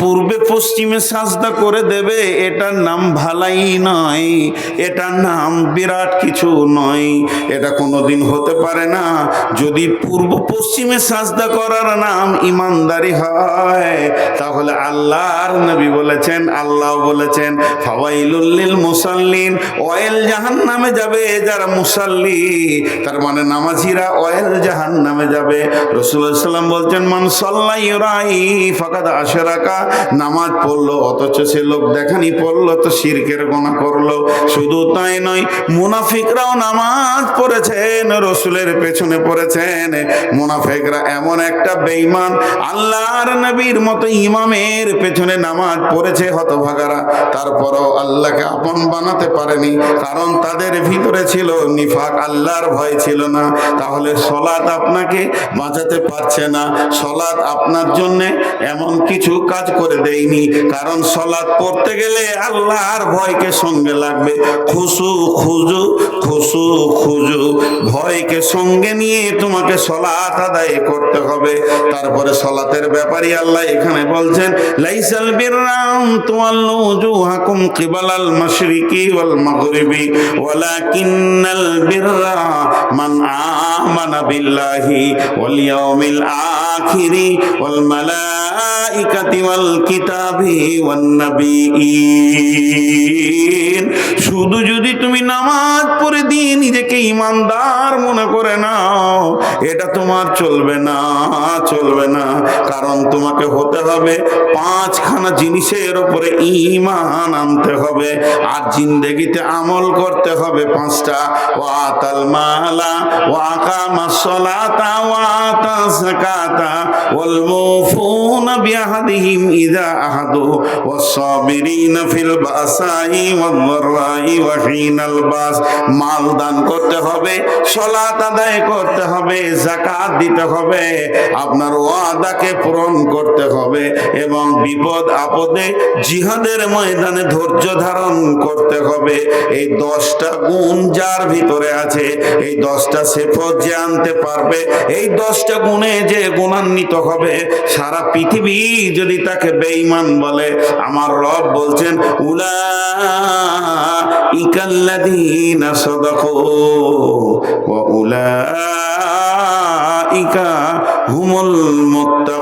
পূর্বে পশ্চিমে সাজদা করে দেবে, এটার নাম ভালাই নয়, এটার নাম বিরাট কিছু নয়। এটা কোনোদিন হতে পারে না। যদি পূর্ব পশ্চিমে সাজদা করার নাম ইমানদারি হয়, তাহলে আল্লাহর নবী বলেছেন আল্লাহ বলেছেন ফাওয়াইলুল্লিল মুসাল্লিন, অয়েল জাহান নামে যাবে যারা মুসাল্লি, তার মানে নামাজিরা অয়েল জাহান নামে যাবে রসুল্লাহ সাল্লাম বলছেন, মান সাল্লাই রাই ফাকাদ আশেরাকা নামাজ পড়ল, অথচ সে লোক দেখানি পড়ল, তো শিরকের গোনা করল। শুধু তাই নয়, মুনাফিকরাও নামাজ পড়েছেন, রসুলের পেছনে পড়েছেন। মুনাফিকরা এমন একটা বেঈমান, আল্লাহর নবীর মতো ইমামের পেছনে নামাজ পড়েছে হতভাগারা। তারপরও আল্লাহকে আপন বানাতে পারেনি, কারণ তাদের ভিতরে ছিল নিফাক, আল্লাহর ভয় ছিল না। তাহলে সলাৎ আপনাকে বাঁচাতে পারছে না। সলাৎ আপনার জন্য এমন কিছু কাজ করে দেয়নি। কারণ সলাৎ পড়তে গেলে আল্লাহর ভয়কে সঙ্গে লাগবে। খুশু খুজু খুশু খুজু, ভয়কে সঙ্গে নিয়ে তোমাকে সলাৎ আদায় করতে হবে। তারপরে সলাতের ব্যাপারই আল্লাহ এখানে বলছেন, লাইসাল বিররাম তুয়াল্লু উজুহাকুম কিবালাল মাশরিকি ওয়াল মাগরিবি, ওয়ালাকিন্নাল বিররা মান আমানা বিল্লাহি ওয়াল ইয়াউমিল আখিরি ওয়াল মালাইকাতি শুধু যদি তুমি নামাজ পড়ে দিয়ে নিজেকে ইমানদার মনে করে নাও, এটা তোমার চলবে না চলবে না। কারণ তোমাকে হতে হবে পাঁচখানা জিনিসের উপরে ইমান আনতে হবে, আর জিন্দেগিতে আমল করতে হবে পাঁচটা। ওয়াতাল মালা ওয়াকামা সলাতা ওয়াতা যাকাতা, ওয়াল মুফুনা বিআহদিহিম ফিল বাসাই ওয়াদ-দাররাই ওয়া হিনাল বাস। মাল দান করতে হবে, সলাত আদায় করতে হবে জাকাত দিতে হবে, আপনার ওয়াদাকে পূরণ করতে হবে এবং বিপদ আপদে জিহাদের ময়দানে ধৈর্য ধারণ করতে হবে। এই দশটা গুণ যার ভিতরে আছে, এই দশটা সেফত যে আনতে পারবে, এই দশটা গুণে যে গুণান্বিত হবে, সারা পৃথিবী যদি তাকে বেঈমান বলে। আমার রব বলছেন উলা হুমুল মুত্তাকুন।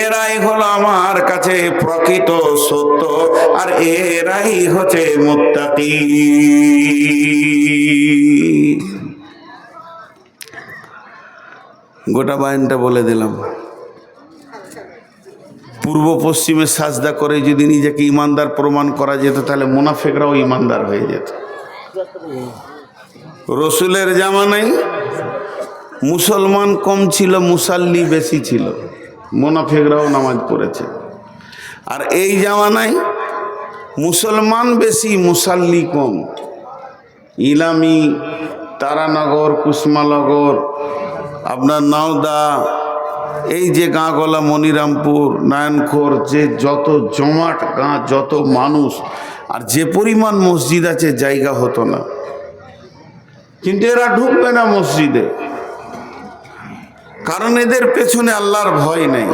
এরাই হলো আমার কাছে প্রকৃত সত্য, আর এরাই হচ্ছে মুত্তাকি। গোটা বায়নটা বলে দিলাম। পূর্ব পশ্চিমে সাজদা করে যদি নিজেকে ইমানদার প্রমাণ করা যেত, তাহলে মুনাফেকরাও ইমানদার হয়ে যেত। রসুলের জামানায় মুসলমান কম ছিল, মুসাল্লি বেশি ছিল। মুনাফেকরাও নামাজ পড়েছে। আর এই জামানায় মুসলমান বেশি, মুসাল্লি কম। ইলামি, তারানগর, কুসমানগর, আপনার নাওদা এই যে গাঁগলা মনিরামপুর, নারায়ণখোর, যে যত জমাট গাঁ, যত মানুষ, আর যে পরিমাণ মসজিদ আছে, জায়গা হতো না। কিন্তু এরা ঢুকবে না মসজিদে। কারণ এদের পেছনে আল্লাহর ভয় নেই।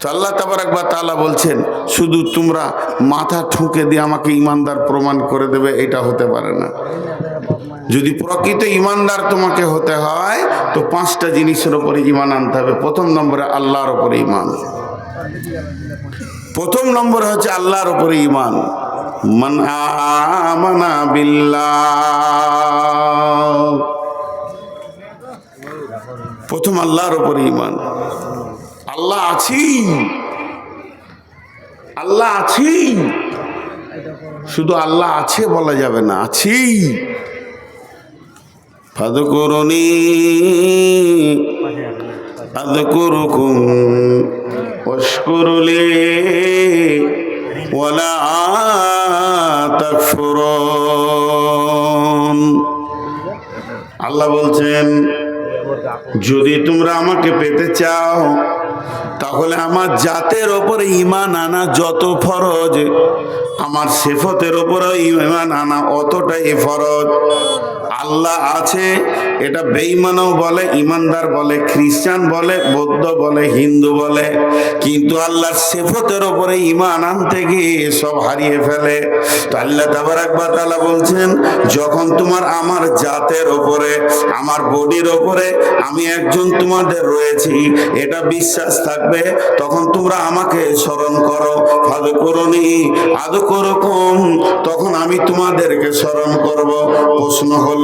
তো আল্লাহ তাবার একবার তালা বলছেন, শুধু তোমরা মাথা ঠুকে দিয়ে আমাকে ইমানদার প্রমাণ করে দেবে, এটা হতে পারে না। যদি প্রকৃত ইমানদার তোমাকে হতে হয়, তো পাঁচটা জিনিসের উপরে ইমান আনতে হবে। প্রথম নম্বরে আল্লাহর উপরে ইমান প্রথম নম্বরে হচ্ছে আল্লাহর উপরে ইমান মান প্রথম আল্লাহর উপরে ইমান আল্লাহ আছি আল্লাহ আছি শুধু আল্লাহ আছে বলা যাবে না আছি ফাদকুরুনি আদকুরুকুম ওয়াশকুরুলি ওয়ালা তাকফুরুন। আল্লাহ বলছেন, যদি তোমরা আমাকে পেতে চাও, তাহলে আমার জাতের ওপরে ইমান আনা যত ফরজ, আমার সেফতের ওপরে ইমান আনা অতটাই ফরজ। আল্লাহ আছে, এটা বেঈমানও বলে ইমানদার বলে, খ্রিস্টান বলে, বৌদ্ধ বলে, হিন্দু বলে। কিন্তু আল্লাহর সেফতের ওপরে ইমান আনতে গিয়ে সব হারিয়ে ফেলে। তো আল্লাহ তাবারাকবার তাআলা বলছেন, যখন তোমার আমার জাতের ওপরে আমার বডির ওপরে আমি একজন তোমাদের রয়েছি, এটা বিশ্বাস থাকবে, তখন তোমরা আমাকে স্মরণ করো। আদ করনি, আদ করকম, তখন আমি তোমাদেরকে স্মরণ করব। প্রশ্ন হলো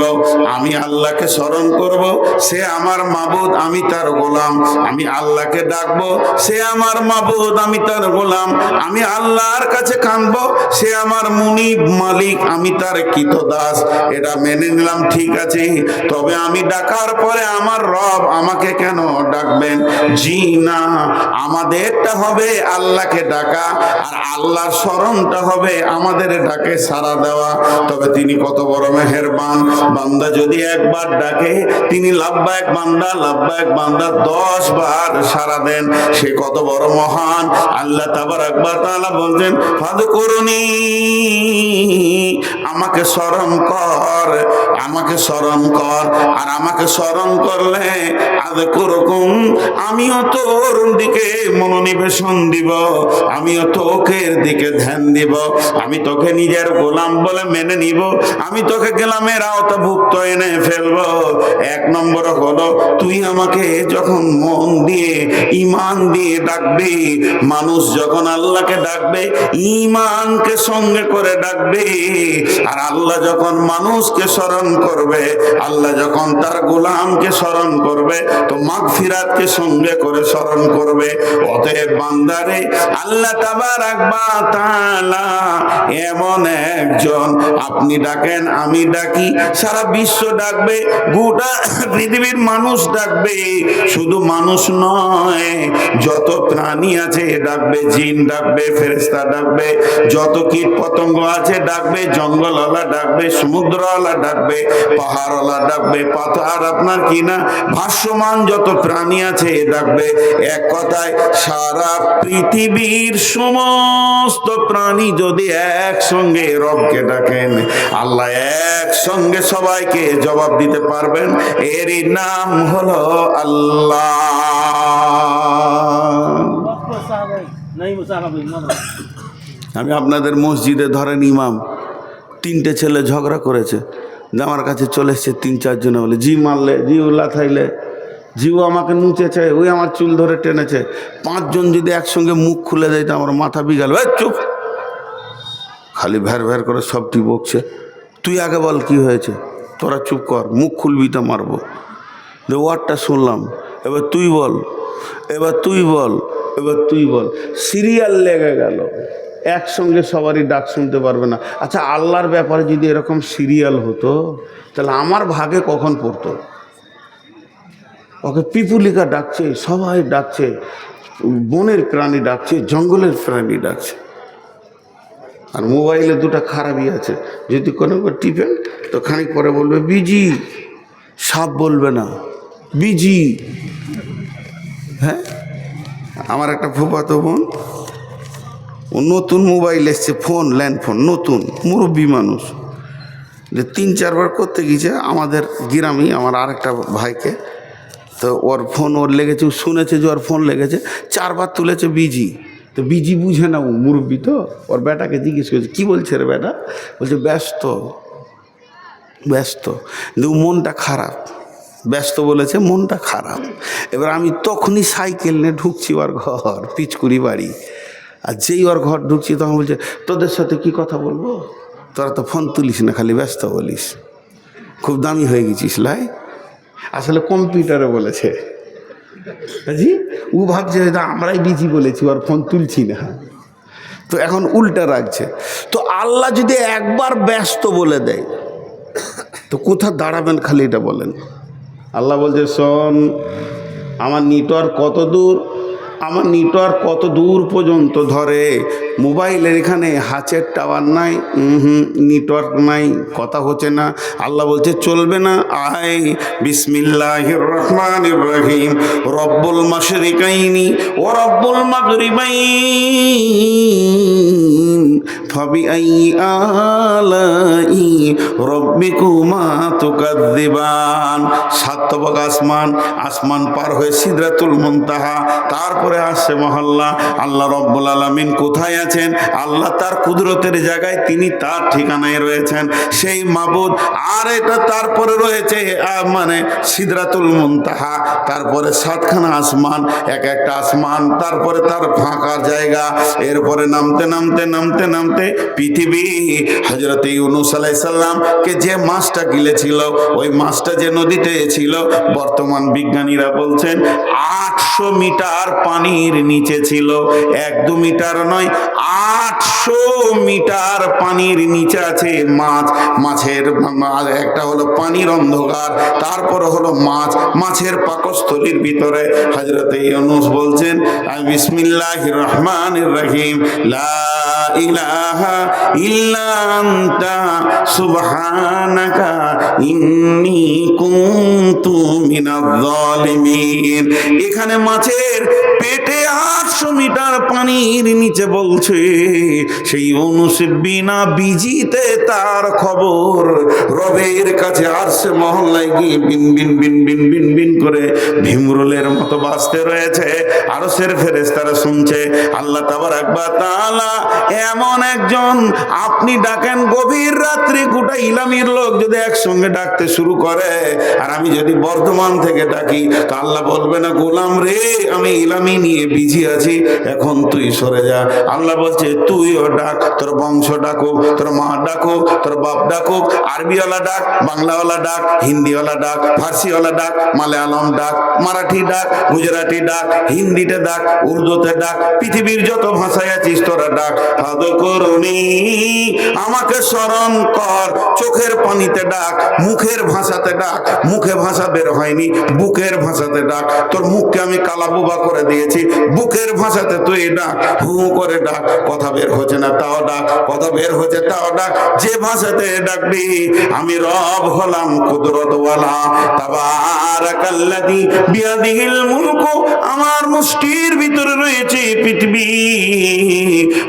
আমি আল্লাহকে স্মরণ করব, সে আমার মাবুদ, আমি তার গোলাম। আমি আল্লাহকে ডাকবো, সে আমার মাবুদ, আমি তার গোলাম। আমি আল্লাহর কাছে কানবো সে আমার মুনিব মালিক, আমি তার কৃত দাস এটা মেনে নিলাম, ঠিক আছে। তবে আমি ডাকার পরে আমার রব আমাকে কেন ডাকবেন? জি না, আমাদেরটা হবে আল্লাহকে ডাকা, আর আল্লাহর স্মরণটা হবে আমাদের ডাকে সাড়া দেওয়া। তবে তিনি কত বড় মেহেরবান বান্দা যদি একবার ডাকে, তিনি লাভবায়ক বান্দা লাভবায়ক বান্দা দশ বার সারা দেন। সে কত বড় মহান। আল্লাহ তাবার একবার তাআলা বলছেন, ফাদ করুনি, আমাকে স্মরণ কর, আমাকে স্মরণ কর, আর আমাকে স্মরণ করলে আদ করকম, আমিও তোর দিকে মনোনিবেশন দিব, আমিও তোকের দিকে ধ্যান দিব, আমি তোকে নিজের গোলাম বলে মেনে নিব, আমি তোকে গেলামের আওতাভুক্ত এনে ফেলব। এক নম্বর হলো, তুই আমাকে যখন মন দিয়ে ইমান দিয়ে ডাকবি, মানুষ যখন আল্লাহকে ডাকবে ইমানকে সঙ্গে করে ডাকবে। আর আল্লাহ যখন মানুষকে স্মরণ করবে, আল্লাহ যখন তার গোলামকে স্মরণ করবে, তো মাগফিরাতকে সঙ্গে করে স্মরণ করবে। অতএব বান্দারে, আল্লাহ তাবার আকবা তাআলা এমন একজন, আপনি ডাকেন, আমি ডাকি সারা বিশ্ব ডাকবে, গোটা পৃথিবীর মানুষ ডাকবে। শুধু মানুষ নয়, যত প্রাণী আছে ডাকবে, জিন ডাকবে ফেরেস্তা ডাকবে, যত কীট পতঙ্গ আছে ডাকবে, জঙ্গলওয়ালা ডাকবে, সমুদ্রওয়ালা ডাকবে, পাহাড়ওয়ালা ডাকবে, পাথর আপনার কি না? ভাষ্যমান যত প্রাণী আছে ডাকবে। এক কথায়, সারা পৃথিবীর সমস্ত প্রাণী যদি একসঙ্গে রবকে ডাকেন, আল্লাহ একসঙ্গে সবাইকে জবাব দিতে পারবেন। এরই নাম হলো আল্লাহ। আমি আপনাদের মসজিদে ধরেন ইমাম, তিনটে ছেলে ঝগড়া করেছে। আমার কাছে চলে এসছে তিন চারজনে বলে, জি মারলে, জি লাথাইলে জিউ আমাকে নুচেছে ওই আমার চুল ধরে টেনেছে। পাঁচজন যদি একসঙ্গে মুখ খুলে দেয়, তো আমার মাথা বিগাল চুপ। খালি ভ্যার ভ্যার করে সবটি বকছে তুই আগে বল কি হয়েছে? তোরা চুপ কর, মুখ খুলবি তো মারবো। দে ওয়ার্ডটা শুনলাম, এবার তুই বল, এবার তুই বল, এবার তুই বল। সিরিয়াল লেগে গেল। একসঙ্গে সবারই ডাক শুনতে পারবে না। আচ্ছা আল্লাহর ব্যাপারে যদি এরকম সিরিয়াল হতো, তাহলে আমার ভাগে কখন পড়তো? ওকে পিপুলিকা ডাকছে, সবাই ডাকছে, বনের প্রাণী ডাকছে, জঙ্গলের প্রাণী ডাকছে। আর মোবাইলে দুটো খারাপই আছে। যদি কোনো টিপেন, তো খানিক পরে বলবে, বিজি। সাপ বলবে না। বিজি। হ্যাঁ? আমার একটা ফুফাতো বোন, ও নতুন মোবাইল এসছে, ফোন, ল্যান্ড ফোন, নতুন, মুরব্বী মানুষ। যে তিন, চারবার করতে গিয়েছে, আমাদের গ্রামেই আমার আরেকটা ভাইকে। তো ওর ফোন ওর লেগেছে শুনেছে যে ওর ফোন লেগেছে, চারবার তুলেছে বিজি। তো বিজি বুঝে না ও মুরব্বী তো। ওর বেটাকে জিজ্ঞেস করেছে, কী বলছে রে বেটা? বলছে, ব্যস্ত ব্যস্ত। কিন্তু মনটা খারাপ। ব্যস্ত বলেছে, মনটা খারাপ। এবার আমি তখনই সাইকেল নিয়ে ঢুকছি ওর ঘর, পিচকুড়ি বাড়ি। আর যেই ওর ঘর ঢুকছি, তখন বলছে, তোদের সাথে কি কথা বলব? তোরা তো ফোন তুলিস না, খালি ব্যস্ত বলিস। খুব দামি হয়ে গেছিস, লাই। আসলে কম্পিউটারে বলেছে। জি ও ভাবছে এটা আমরাই বিজি বলেছি, ওর ফোন তুলছি না। তো এখন উল্টা রাখছে তো আল্লাহ যদি একবার ব্যস্ত বলে দেয়, তো কোথা দাঁড়াবেন খালি এটা বলেন। আল্লাহ বলছে, শোন, আমার নেটওয়ার্ক কত দূর? আমার নেটওয়ার্ক কত দূর পর্যন্ত ধরে? মোবাইলের এখানে হাচের টাওয়ার নাই হুম, নেটওয়ার্ক নাই, কথা হচ্ছে না। আল্লাহ বলছে, চলবে না। আয় বিসমিল্লাহ রহমান রহিম রব্বুল মাসরিকাইনি ও রব্বুল মাগরিবাইন। ফাবিআই আলাই রব্বিকুমা তুকাদ্দিবান সাতবক আসমান আসমান পার হয়ে সিদরাতুল মুনতাহা, তারপরে আসছে মহল্লা। আল্লাহ রব্বুল আলামিন কোথায় আছেন? আল্লাহ তার কুদরতের জায়গায় তিনি তার ঠিকানায় রয়েছেন। সেই মাবুদ আর এটা তারপরে রয়েছে মানে সিদরাতুল মুনতাহা। তারপরে সাতখানা আসমান, এক একটা আসমান, তারপরে তার ফাঁকা জায়গা। এরপরে নামতে নামতে নামতে নামতে পৃথিবী। হজরত ইউনুস আলাইসাল্লামকে যে মাছটা গিলেছিল, ওই মাছটা যে নদীতে ছিল, বর্তমান বিজ্ঞানীরা বলছেন আটশো মিটার পানির নিচে ছিল। এক দু মিটার নয়, আটশো মিটার পানির নিচে আছে মাছ। মাছের একটা হলো পানির অন্ধকার, তারপর হলো মাছ। মাছের পাকস্থলীর ভিতরে হজরত ইউনুস বলছেন বিসমিল্লাহ রহমান রহিম, লা ইলাহা ইল্লা আনতা সুবহানাকা ইন্নী কুনতু এখানে মাছের পেটে আটশো মিটার পানির নিচে বলছে, সেই অনুষ বিনা বিজিতে তার খবর। রবের কাছে আসছে মহল্লায় গিয়ে বিন বিন বিন বিন বিন বিন করে ভীমরুলের মতো বাঁচতে রয়েছে। আরও সের ফেরেস তারা শুনছে, আল্লাহ তাবার একবার তালা এমন একজন, আপনি ডাকেন গভীর রাত্রি গোটা ইলামির লোক যদি একসঙ্গে ডাকতে শুরু করে। আর আমি যদি বর্ধমান থেকে ডাকি, তা আল্লাহ বলবে না, গোলাম রে, আমি ইলামি নিয়ে বিজি আছি। এখন তুই সরে যা। আল্লাহ বলছে, তুইও ডাক, তোর বংশ ডাকুক, তোর মা ডাকুক, তোর বাপ ডাকুক, আরবিওয়ালা ডাক, বাংলাওয়ালা ডাক, হিন্দিওয়ালা ডাক, ফার্সিওয়ালা ডাক, মালায়ালম ডাক, মারাঠি ডাক, গুজরাটি ডাক, হিন্দিতে ডাক, উর্দুতে ডাক, পৃথিবীর যত ভাষায় আছিস তোরা ডাক। করুনি আমাকে স্মরণ কর, চোখের পানিতে ডাক, মুখের ভাষাতে ডাক, মুখে ভাষা বের হয়নি, বুকের ভাষাতে ডাক, তোর মুখকে আমি কালা বোবা করে দিয়েছি, বুকের ভাষাতে তুই ডাক, হু করে ডাক, কথা বের হচ্ছে না, তাও ডাক, কথা বের হচ্ছে, তাও ডাক। যে ভাষাতে ডাকবি, আমি রব হলাম কুদরতওয়ালা। তাবারাকাল্লাযী বিয়াদিহিল মুলকু, আমার মুষ্টির ভিতরে রয়েছে পৃথিবী।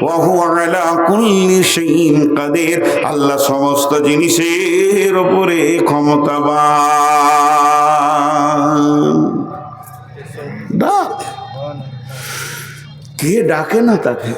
ওয়া হুয়া আলা কুল্লি শাইইন কাদির। আল্লাহ সমস্ত জিনিসের উপরে ক্ষমতাবান। কে ডাকে না তাকে?